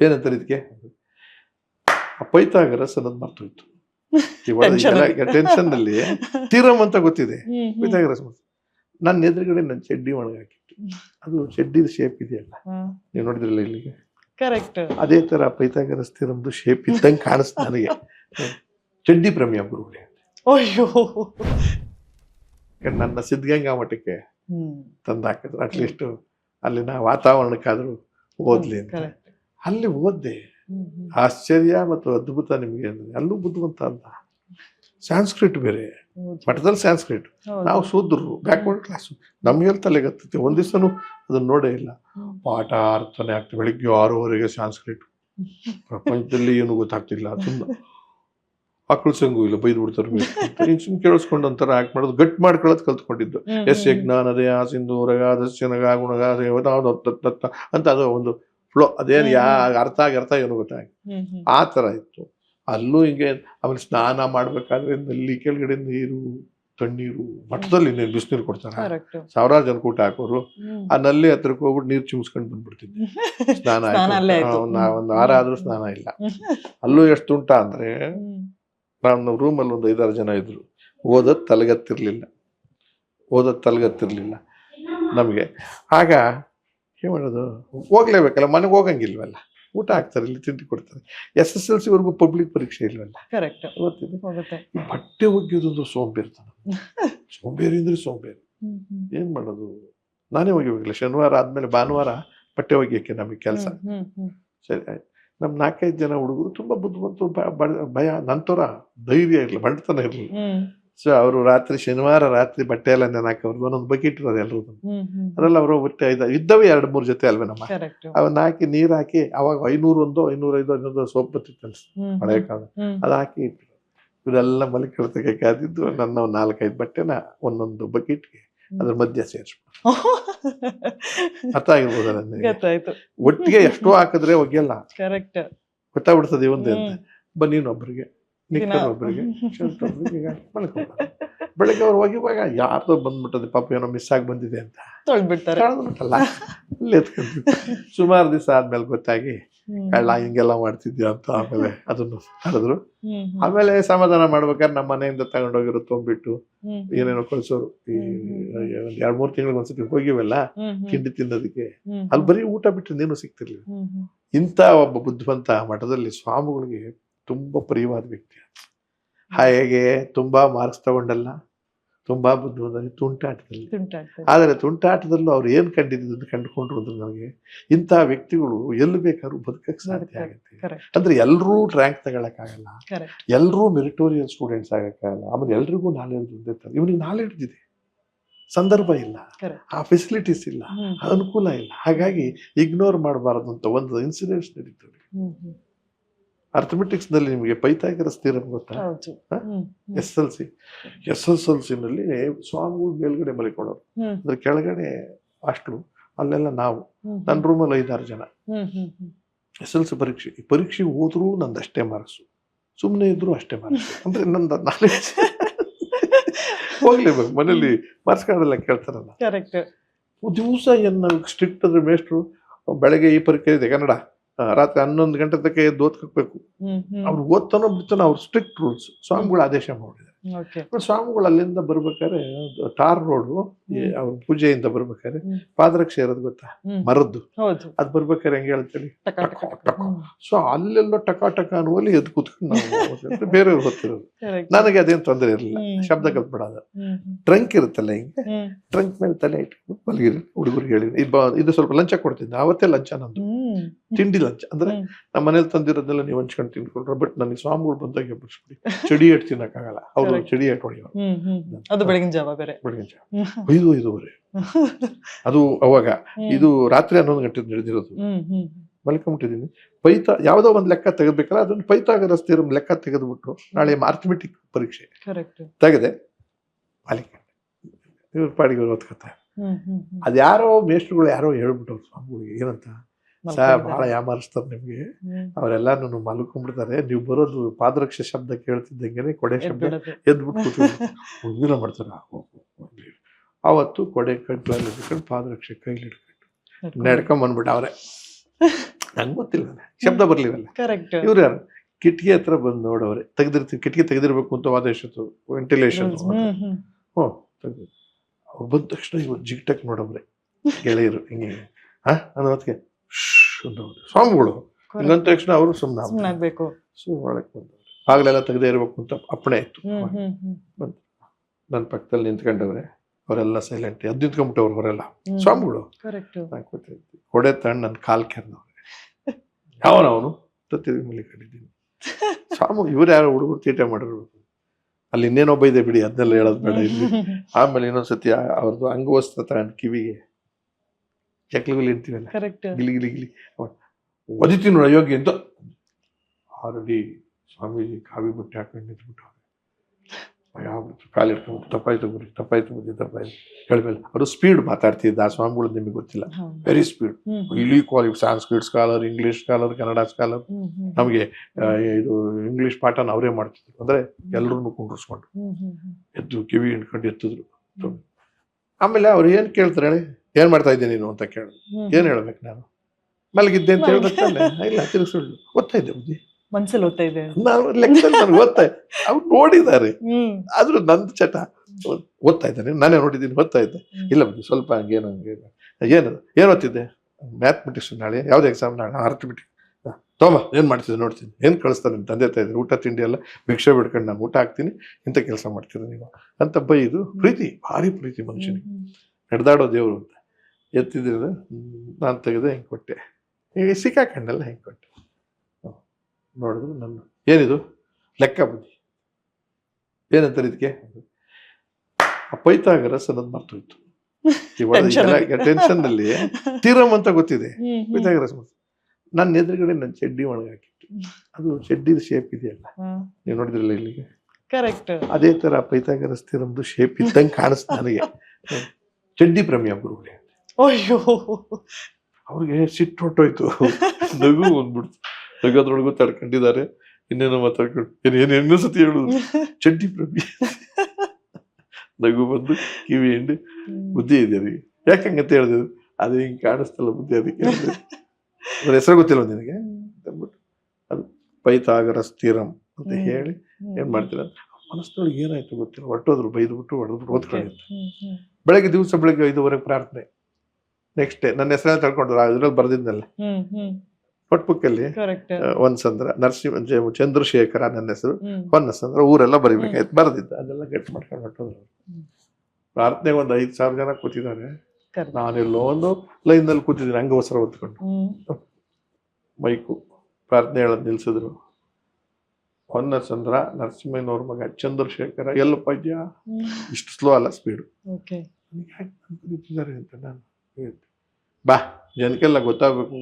ಏನಂತಾರೆ ಇದಕ್ಕೆ? ಪೈತಾಗರಸ್ ಅನ್ನೋದು ಮರ್ತೋಯ್ತು. ಟೆನ್ಷನ್ ಅಲ್ಲಿ. ತೀರಮ್ ಅಂತ ಗೊತ್ತಿದೆ. ಪೈತಾಗರಸ್. ನನ್ನ ಎದುರುಗಡೆ ನನ್ನ ಚಡ್ಡಿ ಒಣಗಾಕಿತ್ತು. ಅದು ಚಡ್ಡಿದ ಶೇಪ್ ಇದೆಯಲ್ಲ. ನೀವು ನೋಡಿದ್ರಲ್ಲ ಇಲ್ಲಿಗೆ? ಕರೆಕ್ಟ್ ಅದೇ ತರ ಪೈತಾಗರಸ್ ತಿರಮ್ದು ಶೇಪ್ ಇದ್ದಂಗೆ ಕಾಣಿಸ್ತು ನನಗೆ. ಚಡ್ಡಿ ಪ್ರಮೇಯ ಗುರುಗಳೇ. ಅಯ್ಯೋ. ನನ್ನ ಸಿದ್ಧಗಂಗಾ ಮಠಕ್ಕೆ ಹ್ಮ್. ತಂದು ಹಾಕಿದ್ರು. ಅಟ್ಲೀಸ್ಟ್ ಅಲ್ಲಿನ ವಾತಾವರಣಕ್ಕಾದ್ರೂ ಓದ್ಲಿ ಅಂತ. ಅಲ್ಲಿ ಓದ್ದೆ. ಆಶ್ಚರ್ಯ ಮತ್ತು ಅದ್ಭುತ ನಿಮಗೆ ಅಂದ್ರೆ ಅಲ್ಲೂ ಬುದ್ಧಿವಂತ ಅಲ್ಲ ಸಾಂಸ್ಕ್ರಿಟ್ ಬೇರೆ. ಮಠದಲ್ಲಿ ಸಾಂಸ್ಕ್ರಿಟ್. ನಾವು ಶೂದ್ರರು ಬ್ಯಾಕ್ವರ್ಡ್ ಕ್ಲಾಸ್. ನಮ್ಗೆಲ್ಲ ತಲೆಗತ್ತೈತಿ ಒಂದು ದಿವಸನೂ ಅದನ್ನ ನೋಡೇ ಇಲ್ಲ. ಪಾಠ ಅರ್ಥನೆ ಆಗ್ತದೆ ಬೆಳಿಗ್ಗೆ ಆರೂವರೆಗೆ ಸಾಂಸ್ಕ್ರಿಟ್ ಪ್ರಪಂಚದಲ್ಲಿ ಏನು ಗೊತ್ತಾಗ್ತಿಲ್ಲ. ತುಂಬ ಮಕ್ಕಳು ಸಂಗು ಇಲ್ಲ ಬೈದು ಬಿಡ್ತಾರೆ ಹಿಂಗ್ ಸುಮ್ಮನೆ ಕೇಳಿಸ್ಕೊಂಡು ಒಂಥರ ಆಕ್ಟ್ ಮಾಡೋದು. ಗಟ್ ಮಾಡ್ಕೊಳ್ಳೋದು ಕಲ್ತ್ಕೊಂಡಿದ್ದು. ಎಸ್ ಯಜ್ಞಾನದೇ ಆ ಸಿಂಧೂರಗ ದಸ್ಯನಗ ಗುಣಗ ಅಂತ ಅದು ಒಂದು ಫ್ಲೋ ಅದೇನು ಯಾ ಅರ್ಥ ಆಗಿ ಅರ್ಥ ಏನು ಗೊತ್ತಾಗ. ಆ ಥರ ಇತ್ತು. ಅಲ್ಲೂ ಹಿಂಗೆ ಆಮೇಲೆ ಸ್ನಾನ ಮಾಡ್ಬೇಕಾದ್ರೆ ನಲ್ಲಿ ಕೆಳಗಡೆ ನೀರು ತಣ್ಣೀರು ಮಠದಲ್ಲಿ ನೀರು ಬಿಸಿನೀರು ಕೊಡ್ತಾರೆ. ಸಾವಿರಾರು ಜನ ಕೂಟ ಹಾಕೋರು. ಆ ನಲ್ಲಿ ಹತ್ರಕ್ಕೆ ಹೋಗ್ಬಿಟ್ಟು ನೀರು ಚಿಮ್ಸ್ಕೊಂಡು ಬಂದ್ಬಿಡ್ತಿದ್ದೆ ಸ್ನಾನ ಆಯ್ತು. ಒಂದು ವಾರ ಆದ್ರೂ ಸ್ನಾನ ಇಲ್ಲ. ಅಲ್ಲೂ ಎಷ್ಟು ಉಂಟ ಅಂದ್ರೆ ನಾನು ನಮ್ಮ ರೂಮಲ್ಲಿ ಒಂದು ಐದಾರು ಜನ ಇದ್ರು. ಓದೋದ್ ತಲೆಗತ್ತಿರ್ಲಿಲ್ಲ. ಓದೋದ್ ತಲೆಗತ್ತಿರ್ಲಿಲ್ಲ. ನಮಗೆ. ಆಗ ಏನ್ ಮಾಡೋದು? ಹೋಗ್ಲೇಬೇಕಲ್ಲ ಮನೆಗೆ ಹೋಗಂಗಿಲ್ವಲ್ಲ? ಊಟ ಹಾಕ್ತಾರೆ ಇಲ್ಲಿ ತಿಂಡಿ ಕೊಡ್ತಾರೆ. ಎಸ್ ಎಸ್ ಎಲ್ ಸಿವರೆಗೂ ಪಬ್ಲಿಕ್ ಪರೀಕ್ಷೆ ಇಲ್ವಲ್ಲ? ಕರೆಕ್ಟ್ ಗೊತ್ತಿದೆ. ಈ ಬಟ್ಟೆ ಒಗ್ಯೋದೊಂದು ಸೋಂಬೇರಿತನ. ಸೋಂಬೇರಿ ಅಂದ್ರೆ ಸೋಂಬೇರಿ. ಏನು ಮಾಡೋದು? ನಾನೇ ಒಗಿಬೇಕಿಲ್ಲ ಶನಿವಾರ ಆದಮೇಲೆ ಭಾನುವಾರ ಬಟ್ಟೆ ಒಗಿಯಕ್ಕೆ ನಮಗೆ ಕೆಲಸ. ಸರಿ ಆಯ್ತು. ನಮ್ಮ ನಾಲ್ಕೈದು ಜನ ಹುಡುಗರು ತುಂಬಾ ಬುದ್ಧಿವಂತರು ಭಯ ನಂತರ ಧೈರ್ಯ ಇರಲಿಲ್ಲ ಬಂಡತನ ಇರಲಿಲ್ಲ ಸೊ ಅವರು ರಾತ್ರಿ ಶನಿವಾರ ರಾತ್ರಿ ಬಟ್ಟೆ ಎಲ್ಲ ನೆನಾಕವ್ರು ಒಂದೊಂದು ಬಕೆಟ್ ಇರೋದು ಎಲ್ಲರೂ ಅದ್ರಲ್ಲಿ ಅವರು ಬಟ್ಟೆ ಐದು ಇದ್ದವೆ ಎರಡು ಮೂರು ಜೊತೆ ಅಲ್ವೇ ನಮ್ಮ. ಅವನ್ನ ಹಾಕಿ ನೀರು ಹಾಕಿ ಅವಾಗ ಐನೂರು ಒಂದು ಐನೂರೈದು ಐನೂರು ಸೋಪ್ ಬರ್ತಿತ್ತು ಮಳೆ. ಕಾಲ. ಅದು ಹಾಕಿ ಇಟ್ಟು ಇವರೆಲ್ಲ ಕಾದಿದ್ದು ನನ್ನ ಒಂದು ನಾಲ್ಕೈದು ಬಟ್ಟೆನ ಒಂದೊಂದು ಬಕೆಟ್ಗೆ ಅದ್ರ ಮಧ್ಯ ಸೇರಿಸ್ಬಿಟ್ಟು ಅರ್ಥ ಆಗಿರ್ಬೋದು ನನಗೆ? ಒಟ್ಟಿಗೆ ಎಷ್ಟೋ ಹಾಕಿದ್ರೆ ಒಗ್ಗೆಲ್ಲ ಕರೆಕ್ಟ್ ಗೊತ್ತಾಗ್ಬಿಡ್ತದೆ ಒಂದೇ ಬನ್ನಿ ಬನೀನ್ ಒಬ್ಬರಿಗೆ ಒಬ್ಬರಿಗೆ ಶರ್ಟ್. ಬೆಳಗ್ಗೆ ಅವ್ರು ಹೋಗಿವಾಗ ಯಾರ್ದೋ ಬಂದ್ಬಿಟ್ಟದೆ ಪಾಪ ಏನೋ ಮಿಸ್ ಆಗಿ ಬಂದಿದೆ ಅಂತ. ತೊಳ್ಬಿಡ್ತಾರೆ ಕಳೆದ್ಬಿಟ್ಟಲ್ಲ ಅಲ್ಲಿ ಎತ್ಕೊಂಡು ಸುಮಾರು ದಿವಸ ಆದ್ಮೇಲೆ ಗೊತ್ತಾಗಿ. ಕಳ್ಳ ಹಿಂಗೆಲ್ಲ ಮಾಡ್ತಿದ್ಯಾ ಅಂತ ಆಮೇಲೆ ಅದನ್ನು ಹ್ಮ್. ಆಮೇಲೆ ಸಮಾಧಾನ ಮಾಡ್ಬೇಕಾದ್ರೆ ನಮ್ಮ ಮನೆಯಿಂದ ತಗೊಂಡೋಗಿರೋ ತೊಂಬಿಟ್ಟು ಏನೇನೋ ಕಳ್ಸೋರು. ಈ ಒಂದ್ ಎರಡ್ ಮೂರ್ ತಿಂಗಳಿಗೆ ಒಂದ್ಸತಿ ಹೋಗಿವಲ್ಲ. ತಿಂಡಿ ತಿನ್ನೋದಕ್ಕೆ. ಅಲ್ಲಿ ಬರೀ ಊಟ ಬಿಟ್ಟು ನೀನು ಸಿಕ್ತಿರ್ಲಿಲ್ಲ. ಇಂಥ ಒಬ್ಬ ಬುದ್ಧಿವಂತ ಮಠದಲ್ಲಿ ಸ್ವಾಮಿಗಳಿಗೆ ತುಂಬಾ ಪ್ರಿಯವಾದ ವ್ಯಕ್ತಿ ಹಾಗೆ ತುಂಬಾ ಮಾರ್ಕ್ಸ್ ತಗೊಂಡಲ್ಲ ತುಂಬಾ ಬುದ್ಧಿವಂತ ತುಂಟಾಟದಲ್ಲಿ. ಆದರೆ ತುಂಟಾಟದಲ್ಲೂ ಅವ್ರು ಏನು ಕಂಡಿದ್ದು ಕಂಡುಕೊಂಡ್ರು ಅಂದ್ರೆ ನನಗೆ ಇಂಥ ವ್ಯಕ್ತಿಗಳು ಎಲ್ಲಿ ಬೇಕಾದ್ರೂ ಬದುಕಕ್ಕೆ ಸಾಧ್ಯ ಆಗುತ್ತೆ. ಅಂದ್ರೆ ಎಲ್ಲರೂ ರ್ಯಾಂಕ್ ತಗೊಳಕ್ಕಾಗಲ್ಲ. ಎಲ್ಲರೂ ಮೆರಿಟೋರಿಯಲ್ ಸ್ಟೂಡೆಂಟ್ಸ್ ಆಗಕ್ಕಾಗಲ್ಲ. ಆಮೇಲೆ ಎಲ್ರಿಗೂ ನಾಲೆಡ್ಜ್ ಇರ್ತಾರೆ. ಇವನಿಗೆ ನಾಲೆಡ್ಜ್ ಇದೆ. ಸಂದರ್ಭ ಇಲ್ಲ. ಆ ಫೆಸಿಲಿಟೀಸ್ ಇಲ್ಲ. ಅನುಕೂಲ ಇಲ್ಲ. ಹಾಗಾಗಿ ಇಗ್ನೋರ್ ಮಾಡಬಾರದು ಅಂತ ಒಂದು ಇನ್ಸಿಡೆಂಟ್ಸ್ ನಡೀತದೆ. ಅರ್ಥಮೆಟಿಕ್ಸ್ನಲ್ಲಿ ನಿಮಗೆ ಪೈಥಾಗರಸ್ ಸ್ಥಿರ ಗೊತ್ತಾ. S L C. S S L ಸಿನಲ್ಲಿ ಸ್ವಾಮಿಗಳು ಮೇಲ್ಗಡೆ ಮಲಿಕೊಳ್ಳೋರು. ಅಂದ್ರೆ ಕೆಳಗಡೆ ಅಷ್ಟು ಅಲ್ಲೆಲ್ಲ ನಾವು. ನನ್ನ ರೂಮಲ್ಲಿ ಐದಾರು ಜನ. ಎಸ್ ಎಲ್ ಸಿ ಪರೀಕ್ಷೆ. ಈ ಪರೀಕ್ಷೆ ಹೋದ್ರೂ ನಂದು ಅಷ್ಟೇ ಮಾರ್ಕ್ಸು ಸುಮ್ಮನೆ ಇದ್ರು ಅಷ್ಟೇ ಮಾರ್ಕ್ಸ್ ಅಂದ್ರೆ ನಂದು ನಾಲೆಜ್ ಹೋಗ್ಲೇಬೇಕು. ಮನೇಲಿ ಮಾರ್ಕ್ಸ್ ಕಾರ್ಡ್ ಎಲ್ಲ ಕೇಳ್ತಾರಲ್ಲ. ದಿವಸ ಏನು ಸ್ಟ್ರಿಕ್ಟ್ ಅಂದ್ರೆ ಮೇಷ್ಟ್ರು ಬೆಳಗ್ಗೆ ಈ ಪರೀಕ್ಷೆ ಇದೆ ಕನ್ನಡ. ರಾತ್ರಿ ಹನ್ನೊಂದು ಗಂಟೆ ತನಕ ಎದ್ದು ಓದ್ಕೋಬೇಕು. ಅವ್ರು ಓದ್ತಾನೋ ಬಿಡ್ತಾನೋ ಅವ್ರು ಸ್ಟ್ರಿಕ್ಟ್ ರೂಲ್ಸ್ ಸ್ವಾಮಿಗಳು ಆದೇಶ ಮಾಡಿದ್ದಾರೆ. ಸ್ವಾಮಿಗಳು ಅಲ್ಲಿಂದ ಬರ್ಬೇಕಾದ್ರೆ ಟಾರ್ ರೋಡು. ಅವ್ರ ಪೂಜೆಯಿಂದ ಬರ್ಬೇಕಾದ್ರೆ. ಪಾದರಕ್ಷೆ ಇರೋದು ಗೊತ್ತಾ? ಮರದ್ದು. ಅದ್ ಬರ್ಬೇಕಾದ್ರೆ ಹೆಂಗ್ ಹೇಳ್ತೇಳಿ. ಟಕ. ಸೊ ಅಲ್ಲೆಲ್ಲೋ ಟಕ ಟಕ ಅನ್ನುವಲ್ಲಿ ಎದ್ದು ಕೂತ್ಕೊಂಡು ನಾವು ಬೇರೆ ಬೇರೆಯವ್ರು ಗೊತ್ತಿರೋದು. ನನಗೆ ಅದೇನು ತೊಂದರೆ ಇರಲಿಲ್ಲ. ಶಬ್ದ ಕಲ್ತ್ಬಿಡೋದು. ಟ್ರಂಕ್ ಇರುತ್ತಲ್ಲ ಹಿಂಗೆ. ಟ್ರಂಕ್ ಮೇಲೆ ತಲೆ ಇಟ್ಕೊಂಡು ಮಲಗಿರಿ. ಹುಡುಗರಿಗೆ ಹೇಳಿ ಇದು ಇದು ಸ್ವಲ್ಪ ಲಂಚ ಕೊಡ್ತಿದ್ದೆ ಅವತ್ತೇ ಲಂಚ ನಂದು. ಹ್ಮ್. ತಿಂಡಿ ಲಂಚ ಅಂದ್ರೆ. ನಮ್ಮ ಮನೇಲಿ ತಂದಿರೋದೆಲ್ಲ ನೀವು ಹಂಚ್ಕೊಂಡು ತಿನ್ಕೊಂಡ್ರೆ ಬಟ್ ನನಗೆ ಸ್ವಾಮಿಗಳು ಬಂದಾಗ ಎಬ್ಬಿಸ್ಬಿಡಿ ಚಡಿ ಏಟ್ ತಿನ್ನಕ್ಕಾಗಲ್ಲ. ಅವ್ರು. ಚಡಿ ಎಟ್ ಹೊಡೆಯೋರು. ಅದು ಬೆಳಗಿನ ಜಾವ ಬೇರೆ. ಬೆಳಗಿನ ಜಾವ. ಐದು ಐದೂವರೆ. ಅದು ಅವಾಗ. ಇದು ರಾತ್ರಿ ಹನ್ನೊಂದು ಗಂಟೆ ನಡೆದಿರೋದು. ಮಲ್ಕೊಂಬಿಟ್ಟಿದ್ದೀನಿ. ಪೈತ ಯಾವುದೋ ಒಂದು ಲೆಕ್ಕ ತೆಗೆದ್ಬೇಕಲ್ಲ ಪೈತ ಪೈತಾಗ ರಸ್ತೆ ಲೆಕ್ಕ ತೆಗೆದ್ಬಿಟ್ಟು ನಾಳೆ ಆರ್ಥಮೆಟಿಕ್ ಪರೀಕ್ಷೆ. ತೆಗೆದೆ. ಮಾಲಿಕೆ ಇವ್ರ ಪಾಡಿಗೆ ಓದ್ಕೊತಾರೆ. ಅದ್ಯಾರೋ ಮೇಷ್ಟ್ರುಗಳು ಯಾರೋ ಹೇಳ್ಬಿಟ್ಟು ಸ್ವಾಮಿಗಳಿಗೆ. ಏನಂತ? ಸರ್. ಬಹಳ ಯಾಮಾರಿಸ್ತಾರೆ ನಿಮ್ಗೆ. ಅವರೆಲ್ಲ ಅವರೆಲ್ಲಾನು ಮಲ್ಕೊಂಡ್ಬಿಡ್ತಾರೆ. ನೀವು ಬರೋದು ಪಾದರಕ್ಷ ಶಬ್ದ ಕೇಳ್ತಿದ್ದಂಗೆ ಕೊಡೆ ಶಬ್ದ. ಎದ್ಬಿಟ್ಟು ಹುಡುಗಿನ ಮಾಡ್ತಾರೆ? ಅವತ್ತು ಕೊಡೆ ಕಟ್ಲಲ್ಲಿ ಇಟ್ಕೊಂಡು ಪಾದರಕ್ಷೆ ಕೈಲಿ ಇಟ್ಕೊಂಡು ನಡ್ಕೊಂಡ್ ಬಂದ್ಬಿಟ್ಟು ಅವ್ರೆ. ನಂಗೆ ಗೊತ್ತಿಲ್ಲ ಶಬ್ದ ಬರ್ಲಿವಲ್ಲ ಕರೆಕ್ಟ್ ಇವ್ರು ಯಾರು? ಕಿಟಕಿ ಹತ್ರ ಬಂದು ನೋಡವ್ರೆ. ತೆಗ್ದಿರ್ತೀವಿ ಕಿಟಕಿ ತೆಗೆದಿರ್ಬೇಕು ಅಂತ ಎಷ್ಟೊತ್ತು? ವೆಂಟಿಲೇಷನ್ ಹ್ಞೂ ತೆಗ್ದು. ಅವ್ರು ಬಂದ ತಕ್ಷಣ ಇವ್ರು ಜಿಗ್ಟಕ್ ನೋಡವ್ರೆ. ಗೆಳೆಯರು ಹಿಂಗೆ. ಹಾ? ಅನ್ನೋ ಹೊತ್ತಿಗೆ ಅಂದವ್ರು ಸ್ವಾಮಿಗಳು. ಹಿಂಗಂದ ತಕ್ಷಣ ಅವರು ಸುಮ್ಮನೆ ಬೇಕು ಸುಮ್ಮನೆ ಒಳಗೆ ಆಗ್ಲೆಲ್ಲ ತೆಗ್ದೇ ಇರ್ಬೇಕು ಅಂತ ಅಪ್ಪಣೆ ಇತ್ತು ಹ್ಮ್ ನನ್ನ ಪಕ್ಕದಲ್ಲಿ ನಿಂತ್ಕೊಂಡವ್ರೆ ಅವರೆಲ್ಲ ಸೈಲೆಂಟ್ ಎದ್ದು ನಿಂತ್ಕೊಂಡ್ಬಿಟ್ಟವ್ರು ಅವರೆಲ್ಲ. ಸ್ವಾಮಿಗಳು. ಕರೆಕ್ಟ್ ತಣ್ಣ ಕೂತಿದ್ದೆ. ಕೊಡೆ ತಗೊಂಡು ನನ್ನ ಕಾಲ್ ಕೆರ್ನವ್ರೆ ಯಾವನವನು ಅಂತ ತಿರುಗಿ ಮೇಲೆ ಸ್ವಾಮಿ ಇವ್ರು ಯಾರೋ ಹುಡುಗರು ತೀಟೆ ಮಾಡಿರ್ಬೇಕು ಅಲ್ಲಿ ಇನ್ನೇನೊಬ್ಬ ಇದೆ ಬಿಡಿ ಅದನ್ನೆಲ್ಲ ಹೇಳೋದು ಬೇಡ ಇಲ್ಲಿ. ಆಮೇಲೆ ಇನ್ನೊಂದ್ಸತಿ ಅವ್ರದ್ದು ಅಂಗವಸ್ತ್ರ ತಗೊಂಡು ಕಿವಿಗೆ ಚಕ್ಲಿಗಳು ಇರ್ತೀವಲ್ಲ ಕರೆಕ್ಟ್ ಗಿಲಿ ಗಿಲಿ ಗಿಲಿ. ಒದಿತೀನಿ ನೋಡು ಅಯೋಗ್ಯ ಅಂತ ಆಲ್ರೆಡಿ ಸ್ವಾಮೀಜಿ ಕಾವಿ ಬಟ್ಟೆ ಹಾಕೊಂಡು ನಿಂತ್ಬಿಟ್ಟು ಯಾವ ಕಾಲು ಇಟ್ಕೊಂಡು ತಪ್ಪಾಯ್ತು ಗುರಿ ತಪ್ಪಾಯ್ತು ಬರ್ರಿ ತಪ್ಪಾಯ್ತು. ಹೇಳ್ಬೇಕು ಅವರು ಸ್ಪೀಡ್ ಮಾತಾಡ್ತಿದ್ದ. ಆ ಸ್ವಾಮಿಗಳು ನಿಮಗೆ ಗೊತ್ತಿಲ್ಲ. ವೆರಿ ಸ್ಪೀಡ್ ಇಲ್ಲಿ ಕ್ವಾಲಿ Sanskrit scholar English scholar Kannada scholar ನಮಗೆ ಇದು ಇಂಗ್ಲಿಷ್ ಪಾಠನ ಅವರೇ ಮಾಡ್ತಿದ್ರು. ಅಂದ್ರೆ ಎಲ್ಲರನ್ನು ಕುಂಡ್ರಿಸ್ಕೊಂಡು ಎದ್ದು ಕಿವಿ ಹಿಂಡ್ಕೊಂಡು ಎತ್ತಿದ್ರು. ಆಮೇಲೆ ಅವ್ರು ಏನು ಕೇಳ್ತಾರೆ ಹೇಳಿ? ಏನ್ ಮಾಡ್ತಾ ಇದ್ದೆ ನೀನು ಅಂತ ಕೇಳಿದ್ರು ಏನ್ ಹೇಳ್ಬೇಕು ನಾನು? ಮಲಗಿದ್ದೆ ಅಂತ ಹೇಳ್ಬೇಕಲ್ಲ? ಇಲ್ಲ ತಿರುಗಿಸುಳ್ಳು. ಓದ್ತಾ ಇದ್ದೆ ಬುದ್ಧಿ. ಮನ್ಸಲ್ಲಿ ಓದ್ತಾ ಇದೆ ನಾನು ಲೆಕ್ಕದಲ್ಲಿ ನಾನು ಓದ್ತಾ ಇದ್ದೆ. ಅವ್ರು ನೋಡಿದ್ದಾರೆ. ಆದ್ರೂ ನಂದು ಚಟ. ಓದ್ತಾ ಇದ್ದಾನೆ. ನಾನೇ ನೋಡಿದ್ದೀನಿ ಓದ್ತಾ ಇದ್ದೆ. ಇಲ್ಲ ಬುದ್ಧಿ ಸ್ವಲ್ಪ ಹಂಗೇನು ಹಂಗೆ ಏನು. ಏನು ಓದ್ತಿದ್ದೆ? ಮ್ಯಾಥಮೆಟಿಕ್ಸ್ ನಾಳೆ ಯಾವ್ದು ಎಕ್ಸಾಮ್ ನಾಳೆ? ಆರ್ಥಮೆಟಿಕ್ ತೋಮ ಏನ್ ಮಾಡ್ತಿದ್ದೆ ನೋಡ್ತೀನಿ. ಏನ್ ಕಳಿಸ್ತಾರೆ ನಿಮ್ಮ ತಂದೆ ತಾಯಿ ಊಟ ತಿಂಡಿ ಎಲ್ಲ ಭಿಕ್ಷೆ ಬಿಡ್ಕೊಂಡು ನಾನು ಊಟ ಹಾಕ್ತೀನಿ. ಇಂಥ ಕೆಲಸ ಮಾಡ್ತೀರ ನೀವು. ಅಂತ ಬೈದು ಪ್ರೀತಿ ಭಾರಿ ಪ್ರೀತಿ ಮನುಷ್ಯನಿಗೆ. ನಡೆದಾಡೋ ದೇವರು ಅಂತ. ಎತ್ತಿದ್ರೆ ನಾನು ತೆಗೆದೆ ಹಿಂಗೆ ಕೊಟ್ಟೆ. ಈಗ ಸಿಕ್ಕಾಕಂಡಲ್ಲ ಹಿಂಗೆ ಕೊಟ್ಟೆ. ನೋಡಿದ್ರು ನನ್ನ ಏನಿದು? ಲೆಕ್ಕ ಬುದ್ಧಿ. ಏನಂತಾರೆ ಇದಕ್ಕೆ? ಆ ಪೈತಾಗರಸ್ ಅನ್ನೋದು ಮರ್ತೋಯ್ತು. ಟೆನ್ಷನ್ನಲ್ಲಿ ತೀರಮ್ ಅಂತ ಗೊತ್ತಿದೆ. ಪೈತಾಗರಸ್ ನನ್ನ ಎದುರುಗಡೆ ನನ್ನ ಚಡ್ಡಿ ಒಣಗಾಕಿತ್ತು. ಅದು ಚಡ್ಡಿದ ಶೇಪ್ ಇದೆಯಲ್ಲ. ನೀವು ನೋಡಿದ್ರಲ್ಲ ಇಲ್ಲಿಗೆ? ಕರೆಕ್ಟ್ ಅದೇ ತರ ಪೈತಾಗರಸ್ ತಿರಮ್ದು ಶೇಪ್ ಇದ್ದಂಗೆ ಕಾಣಿಸ್ತು ನನಗೆ. ಚಡ್ಡಿ ಪ್ರಮೇಯ ಗುರುಗಳೇ? ಅಯ್ಯೋ. ಅವ್ರಿಗೆ ಸಿಟ್ಟು ಹೊಟ್ಟೋಯ್ತು ನಗು ಬಂದ್ಬಿಡ್ತು. ನಗೋದ್ರೊಳಗೂ ತಡ್ಕೊಂಡಿದ್ದಾರೆ. ಇನ್ನೇನೋ ಮಾತಾಡ್ಕೊಂಡು. ಏನೇನು ಏನು ಇನ್ನೂ ಸತಿ ಹೇಳುದು? ಚಡ್ಡಿ ಪ್ರಭಿ. ನಗು ಬಂದು ಕಿವಿ ಹಿಂಡಿ. ಬುದ್ಧಿ ಇದೆ ರೀ ಯಾಕೆ ಹಂಗಂತ ಹೇಳಿದ್ರು ಅದು ಹಿಂಗೆ ಕಾಣಿಸ್ತಲ್ಲ ಬುದ್ಧಿ ಅದಕ್ಕೆ ಅಂದೆ. ಅದ್ರ ಹೆಸರು ಗೊತ್ತಿಲ್ಲ ನಿನಗೆ? ಅಂದ್ಬಿಟ್ಟು ಅದು ಪೈತಾಗರ ಸ್ಥಿರಂ ಅಂತ ಹೇಳಿ ಏನ್ ಮಾಡ್ತೀರ? ಮನಸ್ಸಿನೊಳಗೆ ಏನಾಯ್ತು ಗೊತ್ತಿಲ್ಲ. ಹೊಟ್ಟೋದ್ರು ಬೈದ್ಬಿಟ್ಟು ಹೊಡೆದ್ಬಿಟ್ಟು ಓದ್ಕೊಂಡಿತ್ತು ಬೆಳಗ್ಗೆ ದಿವಸ ಬೆಳಗ್ಗೆ ಐದುವರೆಗೆ ಪ್ರಾರ್ಥನೆ. ನೆಕ್ಸ್ಟ್ ಡೇ ನನ್ನ ಹೆಸರನ್ನ ತಳ್ಕೊಂಡ್ರು ಇದ್ರಲ್ಲಿ ಬರ್ದಿದ್ನಲ್ಲ. ಹ್ಮ್ ಬುಕ್ ಅಲ್ಲಿ ಒಂದ್ಸಂದ್ರ ನರಸಿಂಹ ಚಂದ್ರಶೇಖರ ನನ್ನ ಹೆಸರು ಹೊನ್ನಸಂದ್ರ ಊರೆಲ್ಲ ಬರಿಬೇಕಾಯ್ತು ಬರ್ದಿದ್ದ. ಅದೆಲ್ಲ ಗಟ್ಟಿ ಮಾಡ್ಕೊಂಡು ಹೊಟ್ಟೋದ್ರು. ಪ್ರಾರ್ಥನೆಗೆ ಒಂದು ಐದು ಸಾವಿರ ಜನ ಕೂತಿದ್ದಾರೆ. ನಾನೆಲ್ಲೋ ಒಂದು ಲೈನಲ್ಲಿ ಕೂತಿದ್ದೀನಿ ಅಂಗವಸ್ತ್ರ ಹೊತ್ಕೊಂಡು. ಮೈಕು ಪ್ರಾರ್ಥನೆ ಹೇಳೋದು ನಿಲ್ಸಿದ್ರು. ಹೊನ್ನಸಂದ್ರ ನರಸಿಂಹನವ್ರ ಮಗ ಚಂದ್ರಶೇಖರ ಎಲ್ಲಪ್ಪ ಇದ್ಯಾ ಇಷ್ಟು ಸ್ಲೋ ಅಲ್ಲ ಸ್ಪೀಡು ಅಂತ ನಾನು. ಬಾ ಜನಕ್ಕೆಲ್ಲ ಗೊತ್ತಾಗಬೇಕು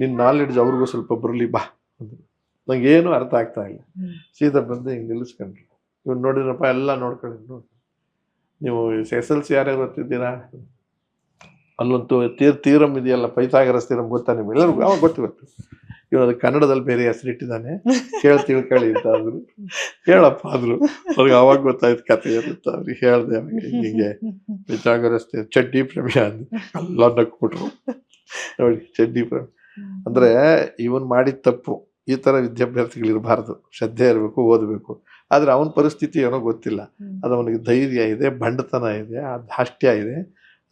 ನಿನ್ನ ನಾಲೆಡ್ಜ್ ಅವ್ರಿಗೂ ಸ್ವಲ್ಪ ಬರಲಿ ಬಾ ಅಂದರು ನಂಗೆ ಏನು ಅರ್ಥ ಆಗ್ತಾ ಇಲ್ಲ. ಸೀದಾ ಬಂದು ಹಿಂಗೆ ನಿಲ್ಲಿಸ್ಕೊಂಡ್ರು. ಇವ್ನು ನೋಡಿದ್ರಪ್ಪ ಎಲ್ಲ ನೋಡ್ಕೊಂಡು ನೋಡಿ ನೀವು ಎಸ್ ಎಲ್ ಸಿ ಯಾರ್ಯಾರು ಓದ್ತಿದ್ದೀರಾ? ಅಲ್ಲೊಂದು ತೀರ್ ತೀರಮ್ ಇದೆಯಲ್ಲ ಪೈಥಾಗರಸ್ ತೀರಮ್ ಗೊತ್ತಾ ನಿಮ್ಗೆ? ಎಲ್ಲರಿಗೂ ಅವಾಗ ಗೊತ್ತು. ಅದು ಕನ್ನಡದಲ್ಲಿ ಬೇರೆ ಹೆಸರಿಟ್ಟಿದ್ದಾನೆ. ಕೇಳಿ ತಿಳ್ಕೊಳ್ಳಿ ಅಂತ ಅಂದ್ರು. ಹೇಳಪ್ಪ ಆದ್ರು ಅವ್ರಿಗೆ ಅವಾಗ ಗೊತ್ತಾಯ್ತು ಕತೆ ಇರುತ್ತೆ. ಅವ್ರಿಗೆ ಹೇಳ್ದೆ ಹಿಂಗೆ ಪೈಥಾಗರಸ್ ರಸ್ತೆ ಚಡ್ಡಿ ಪ್ರಮೇಯ ಅಂದ್ರೆ ಎಲ್ಲ ನಕ್ಬಿಟ್ರು ನೋಡಿ, ಚಡ್ಡಿ ಪ್ರಮೇಯ ಅಂದ್ರೆ ಇವನ್ ಮಾಡಿದ ತಪ್ಪು. ಈ ತರ ವಿದ್ಯಾಭ್ಯರ್ಥಿಗಳಿರಬಾರ್ದು ಶ್ರದ್ಧೆ ಇರಬೇಕು, ಓದಬೇಕು. ಆದ್ರೆ ಅವನ ಪರಿಸ್ಥಿತಿ ಏನೋ ಗೊತ್ತಿಲ್ಲ. ಅದು ಅವನಿಗೆ ಧೈರ್ಯ ಇದೆ, ಬಂಡತನ ಇದೆ, ಆ ಧಾಷ್ಟ್ಯ ಇದೆ.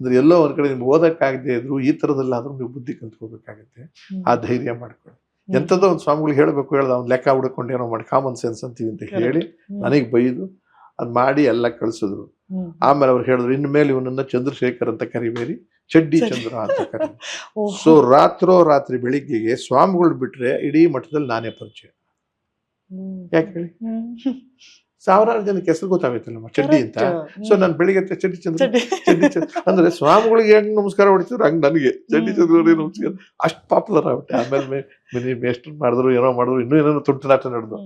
ಅಂದ್ರೆ ಎಲ್ಲೋ ಒಂದ್ ಕಡೆ ನಿಮ್ಗೆ ಓದಕ್ಕಾಗದೇ ಇದ್ರು ಈ ತರದಲ್ಲಾದ್ರೂ ನೀವು ಬುದ್ಧಿ ಕಲ್ತ್ಕೋಬೇಕಾಗತ್ತೆ. ಆ ಧೈರ್ಯ ಮಾಡ್ಕೊಳ್ಳಿ. ಎಂಥದ್ದೋ ಒಂದು ಸ್ವಾಮಿಗಳು ಹೇಳಬೇಕು ಹೇಳ್ದ ಅವ್ನು ಲೆಕ್ಕ ಹುಡ್ಕೊಂಡು ಏನೋ ಮಾಡಿ ಕಾಮನ್ ಸೆನ್ಸ್ ಅಂತೀವಿ ಅಂತ ಹೇಳಿ ನನಗೆ ಬೈದು ಅದು ಮಾಡಿ ಎಲ್ಲ ಕಳಿಸಿದ್ರು. ಆಮೇಲೆ ಅವ್ರು ಹೇಳಿದ್ರು ಇನ್ಮೇಲೆ ಇವನನ್ನ ಚಂದ್ರಶೇಖರ್ ಅಂತ ಕರಿಬೇರಿ ಚಡ್ಡಿ ಚಡ್ಡಿ. ಚಂದ್ರ ಅಂತ ಕರಿ ಸೊ ರಾತ್ರೋ ರಾತ್ರಿ ಬೆಳಿಗ್ಗೆಗೆ ಸ್ವಾಮಿಗಳು ಬಿಟ್ರೆ ಇಡೀ ಮಠದಲ್ಲಿ ನಾನೇ ಪರಿಚಯ. ಯಾಕೆ ಹೇಳಿ? ಸಾವಿರಾರು ಜನಕ್ಕೆ ಹೆಸರು ನಮ್ಮ ಚಡ್ಡಿ ಅಂತ? ಸೊ ನಾನು ಬೆಳಿಗ್ಗೆ ಚಡ್ಡಿ ಚಂದ್ರ ಚಡ್ಡಿ. ಚಂದ್ರ. ಅಂದ್ರೆ ಸ್ವಾಮಿಗಳಿಗೆ ಹೆಂಗ್ ನಮಸ್ಕಾರ ಹೊಡಿತಿದ್ರು ಹಂಗ್ ನನಗೆ. ಚಡ್ಡಿ ಚಂದ್ರ ನಮಸ್ಕಾರ. ಅಷ್ಟು ಪಾಪ್ಯುಲರ್ ಆಗ್ಬಿಟ್ಟೆ. ಆಮೇಲೆ ಮೇಸ್ಟರ್ ಮಾಡಿದ್ರು ಏನೋ ಮಾಡಿದ್ರು ಇನ್ನೂ ಏನೇನೋ ತುಂಟನಾಟ ನಡೆದು